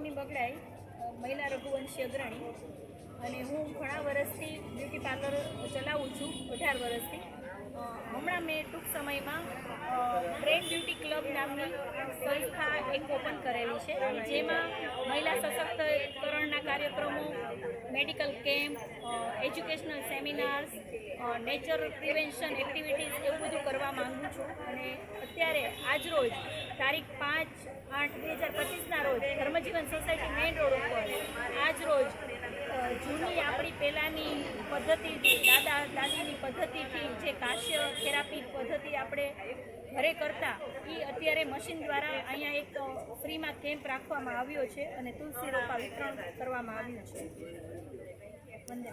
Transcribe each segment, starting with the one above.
અવની બગડાઈ મહિલા રઘુવંશી અગ્રણી. અને હું ઘણા વર્ષથી બ્યુટી પાર્લર ચલાવું છું, અઢાર વર્ષથી હમણાં મેં ટૂંક સમયમાં ક્લબ નામની સંસ્થા એક ઓપન કરેલી છે. જેમાં મહિલા સશક્તિકરણના કાર્યક્રમો medical camp educational seminars nature prevention activities એવું બધું કરવા માગું છું. અને અત્યારે આજરોજ તારીખ પાંચ આઠ બે હજાર પચીસના રોજ ધર્મજીવન સોસાયટી મેઇન રોડ ઉપર આજ રોજ જૂની આપણી પહેલાંની પદ્ધતિ, દાદા દાદીની પદ્ધતિથી જે કાશ્ય થેરાપી પદ્ધતિ આપણે ઘરે કરતા એ અત્યારે મશીન દ્વારા અહીંયા એક ફ્રીમાં કેમ્પ રાખવામાં આવ્યો છે અને તુલસી રોપા વિતરણ કરવામાં આવ્યું છે. વંદે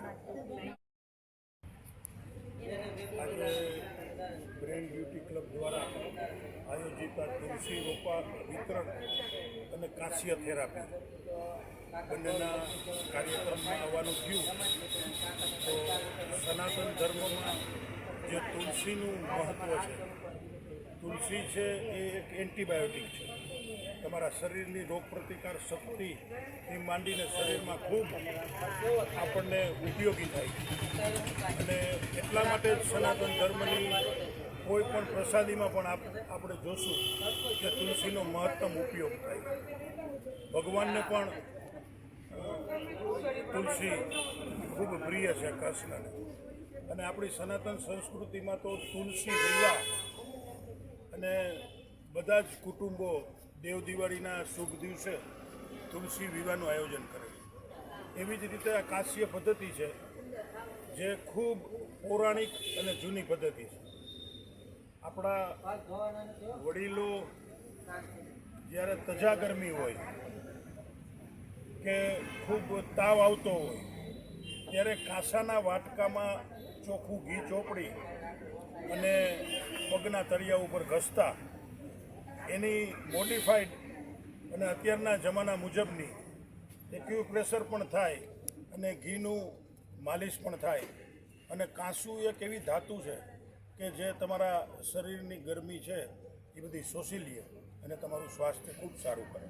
બ્રેન બ્યુટી ક્લબ દ્વારા આયોજિત આ તુલસી રોપા વિતરણ અને કાંસ્ય થેરાપી. બંનેના કાર્યક્રમમાં આવવાનું થયું. તો સનાતન ધર્મમાં જે તુલસીનું મહત્ત્વ છે તુલસી છે, એ એક એન્ટીબાયોટિક છે. તમારા શરીરની રોગ પ્રતિકાર શક્તિથી માંડીને શરીરમાં ખૂબ આપણને ઉપયોગી થાય અને એટલા માટે સનાતન ધર્મની કોઈ પણ પ્રસાદીમાં પણ આપ, આપણે જોશું કે તુલસીનો મહત્તમ ઉપયોગ થાય ભગવાનને પણ તુલસી ખૂબ પ્રિય છે કૃષ્ણને અને આપણી સનાતન સંસ્કૃતિમાં તો તુલસી વિવાહ અને બધા જ કુટુંબો દેવ દિવાળીના શુભ દિવસે તુલસી વિવાહનું આયોજન કરે છે. એવી જ રીતે આ કાશ્ય પદ્ધતિ છે, જે ખૂબ પૌરાણિક અને જૂની પદ્ધતિ છે. આપણા વડીલો જ્યારે તજા ગરમી હોય કે ખૂબ તાવ આવતો હોય, ત્યારે કાંસાના વાટકામાં ચોખ્ખું ઘી ચોપડી અને પગના તળિયા ઉપર ઘસતા, એની મોડિફાઈડ અને અત્યારના જમાના મુજબની એક્યુપ્રેશર પણ થાય અને ઘીનું માલિશ પણ થાય. અને કાંસુ એક એવી ધાતુ છે કે જે તમારા શરીરની ગરમી છે એ બધી શોષી લે અને તમારું સ્વાસ્થ્ય ખૂબ સારું કરે.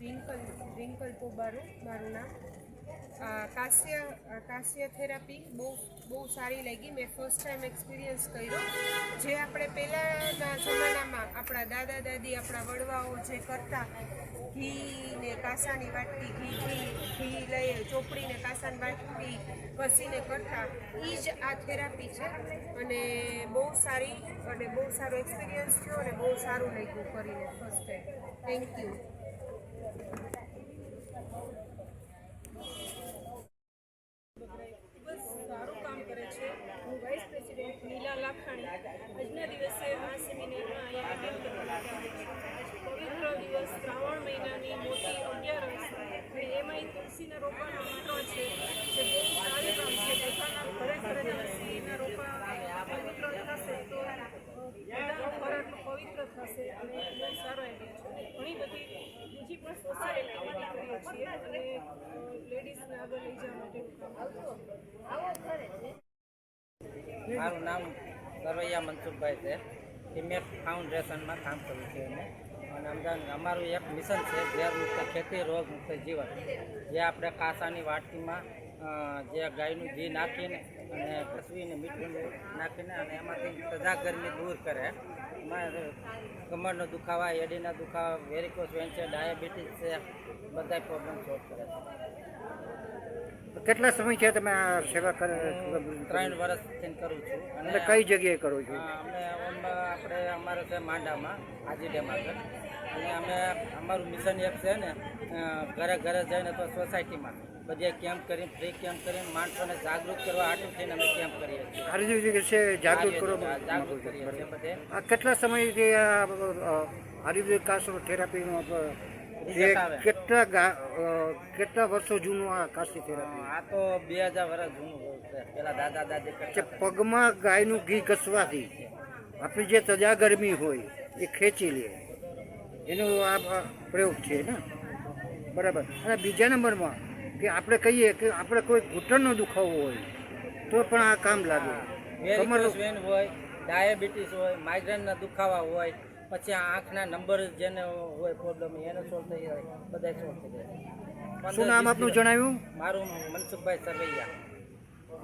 રિંકલ રિંકલ પોબારું, મારું નામ. કાશ્ય કાશ્ય થેરાપી બહુ બહુ સારી લાગી. મેં ફર્સ્ટ ટાઈમ એક્સપિરિયન્સ કર્યો. જે આપણે પહેલાંના જમાનામાં આપણા દાદા, દાદી, આપણા વડવાઓ જે કરતા ઘી ને કાંસાની વાટકી, ઘી ઘી ઘી લઈ, ચોપડીને કાંસાની વાટકી ઘસીને કરતા એ જ આ થેરાપી છે. અને બહુ સારી, અને બહુ સારો એક્સપિરિયન્સ થયો અને બહુ સારું લાગ્યું કરીને ફર્સ્ટ ટાઈમ થેન્ક યુ બસ સારું કામ કરે છે હું વાઇસ પ્રેસિડેન્ટ નીલા લાખાણી આજના દિવસે આ સેમિનારમાં અહીંયા અટેન્ડ કરવા માટે આવી છું પવિત્ર દિવસ શ્રાવણ મહિનાની મોટી અગિયારસ અને એમાંય તુલસીના રોપાનો છે, જે બહુ સારું કામ છે, બધાના ઘરે ઘરે તુલસીના રોપા પવિત્ર થશે તો ખોરાક પવિત્ર થશે અને બહુ સારો આઈડિયા ઘણી બધી બીજી પણ સોશિયલ એક્ટિવિટી કરીએ છીએ અને લેડીઝને આગળ લઈ જવા માટે કામ છીએ મારું નામ સરવૈયા મનસુખભાઈ છે. ઇમેક ફાઉન્ડેશનમાં કામ કરું છું અમે અને અમારું એક મિશન છે ઝેર મુક્ત ખેતી, રોગ મુક્ત જીવન. જે આપણે કાંસાની વાટકીમાં જે ગાયનું ઘી નાખીને અને કસવીને મીઠું નાખીને અને એમાંથી સજા ગરમી દૂર કરે. એમાં કમરનો દુખાવા, એડીના દુખાવા વેરિકોસ વેન છે ડાયાબિટીસ છે બધા પ્રોબ્લેમ સોલ્વ કરે છે. કેટલા સમય છે તમે આ સેવા કરે ત્રણ વર્ષથી કરું છું. અને કઈ જગ્યાએ કરો છો? અમે આપણે અમારે છે માંડામાં આજી ડેમ આગળ. અને અમે અમારું મિશન એક છે ને ઘરે ઘરે જઈને તો સોસાયટીમાં બધા કેમ્પ કરીને ફ્રી કેમ્પ કરીને માણસોને જાગૃત કરવા આટલું થઈને અમે કેમ્પ કરીએ છીએ. આયુર્વેદિક વિશે જાગૃત કરો જાગૃત કરીએ છીએ બધે. કેટલા સમયથી આયુર્વેદિક કાસો થેરાપીનો આવે. કેટલા કેટલા વર્ષો જૂનું આ કાશી થેરાપી? આ તો બે હજાર વર્ષ જૂનું પેલા દાદા દાદી. પગમાં ગાયનું ઘી ઘસવાથી આપણી જે તજા ગરમી હોય એ ખેંચી લે. એનો આ પ્રયોગ છે ને? બરાબર. અને બીજા નંબરમાં કે આપણે કહીએ કે આપણે કોઈ ઘૂંટણનો દુખાવો હોય તો પણ આ કામ લાગે. કમર હોય ડાયાબિટીસ હોય માઇગ્રેનના દુખાવા હોય પછી આંખના નંબર જેને હોય પ્રોબ્લેમ એને સોલ્વ થઈ જાય. બધા સોલ્વ થઈ જાય. શું નામ આપનું જણાવ્યું? મારું મનસુખભાઈ સરવૈયા.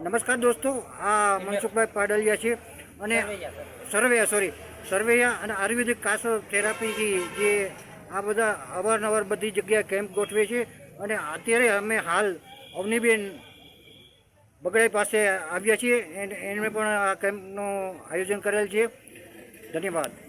નમસ્કાર દોસ્તો આ મનસુખભાઈ પાડલિયા છે. અને સરવૈયા સોરી. સરવૈયા અને આયુર્વેદિક કાસો થેરાપીથી જે આ બધા અવારનવાર બધી જગ્યાએ કેમ્પ ગોઠવે છે. અને અત્યારે અમે હાલ અવનીબેન બગડાઈ પાસે આવ્યા છીએ. એને એમણે પણ આ કેમ્પનું આયોજન કરેલ છે. ધન્યવાદ.